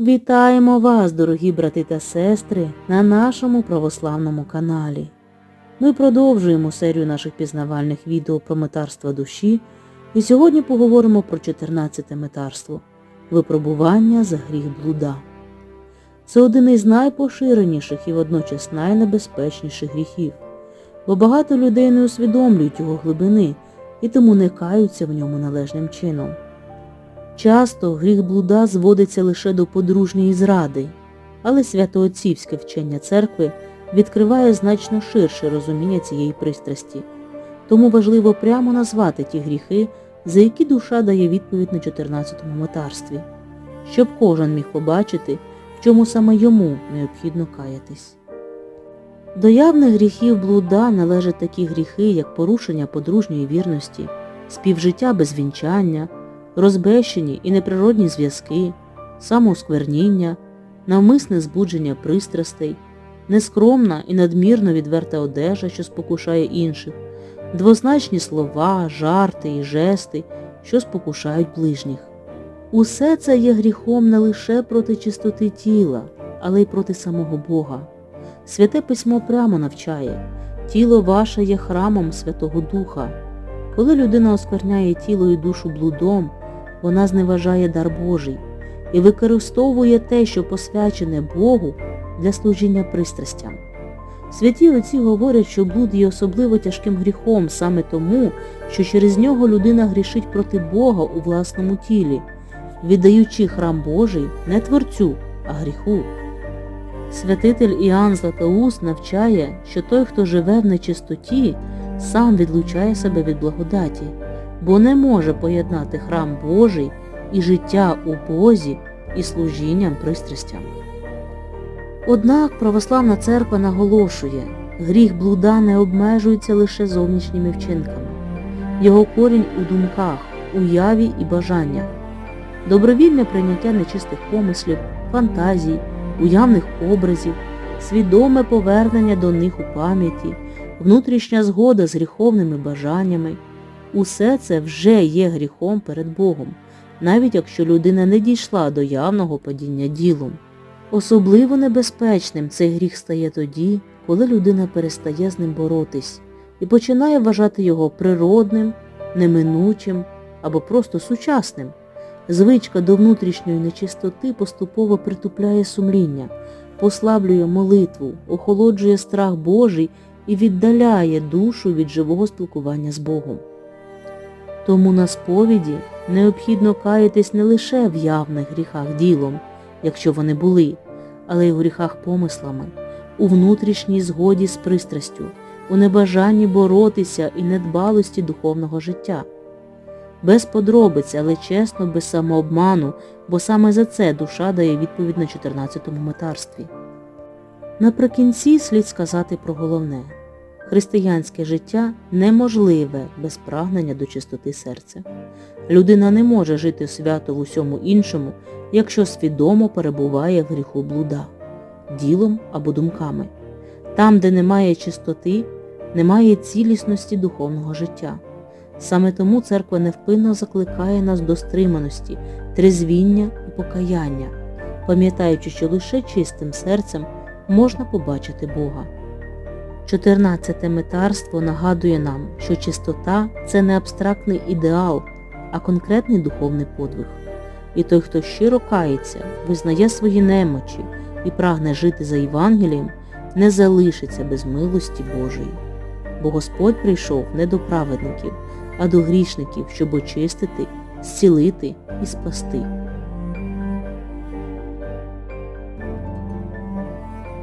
Вітаємо вас, дорогі брати та сестри, на нашому православному каналі. Ми продовжуємо серію наших пізнавальних відео про метарство душі і сьогодні поговоримо про 14 метарство випробування за гріх блуда. Це один із найпоширеніших і водночас найнебезпечніших гріхів, бо багато людей не усвідомлюють його глибини і тому не каються в ньому належним чином. Часто гріх блуда зводиться лише до подружньої зради, але святоотцівське вчення церкви відкриває значно ширше розуміння цієї пристрасті. Тому важливо прямо назвати ті гріхи, за які душа дає відповідь на 14-му метарстві, щоб кожен міг побачити, в чому саме йому необхідно каятись. До явних гріхів блуда належать такі гріхи, як порушення подружньої вірності, співжиття без вінчання, розбещені і неприродні зв'язки, самооскверніння, навмисне збудження пристрастей, нескромна і надмірно відверта одежа, що спокушає інших, двозначні слова, жарти і жести, що спокушають ближніх. Усе це є гріхом не лише проти чистоти тіла, але й проти самого Бога. Святе письмо прямо навчає тіло ваше є храмом Святого Духа. Коли людина оскверняє тіло і душу блудом, вона зневажає дар Божий і використовує те, що посвячене Богу для служіння пристрастям. Святі отці говорять, що блуд є особливо тяжким гріхом саме тому, що через нього людина грішить проти Бога у власному тілі, віддаючи храм Божий не творцю, а гріху. Святитель Іоанн Златоуст навчає, що той, хто живе в нечистоті, сам відлучає себе від благодаті, бо не може поєднати храм Божий і життя у Бозі і служінням пристрастям. Однак православна церква наголошує, гріх блуда не обмежується лише зовнішніми вчинками. Його корінь у думках, уяві і бажаннях. Добровільне прийняття нечистих помислів, фантазій, уявних образів, свідоме повернення до них у пам'яті, внутрішня згода з гріховними бажаннями. Усе це вже є гріхом перед Богом, навіть якщо людина не дійшла до явного падіння ділом. Особливо небезпечним цей гріх стає тоді, коли людина перестає з ним боротись і починає вважати його природним, неминучим або просто сучасним. Звичка до внутрішньої нечистоти поступово притупляє сумління, послаблює молитву, охолоджує страх Божий і віддаляє душу від живого спілкування з Богом. Тому на сповіді необхідно каятись не лише в явних гріхах ділом, якщо вони були, але й у гріхах помислами, у внутрішній згоді з пристрастю, у небажанні боротися і недбалості духовного життя. Без подробиць, але чесно, без самообману, бо саме за це душа дає відповідь на 14-му метарстві. Наприкінці слід сказати про головне. Християнське життя неможливе без прагнення до чистоти серця. Людина не може жити свято в усьому іншому, якщо свідомо перебуває в гріху блуда, ділом або думками. Там, де немає чистоти, немає цілісності духовного життя. Саме тому церква невпинно закликає нас до стриманості, трезвіння і покаяння, пам'ятаючи, що лише чистим серцем можна побачити Бога. 14 метарство нагадує нам, що чистота це не абстрактний ідеал, а конкретний духовний подвиг. І той, хто щиро кається, визнає свої немочі і прагне жити за Євангелієм, не залишиться без милості Божої. Бо Господь прийшов не до праведників, а до грішників, щоб очистити, зцілити і спасти.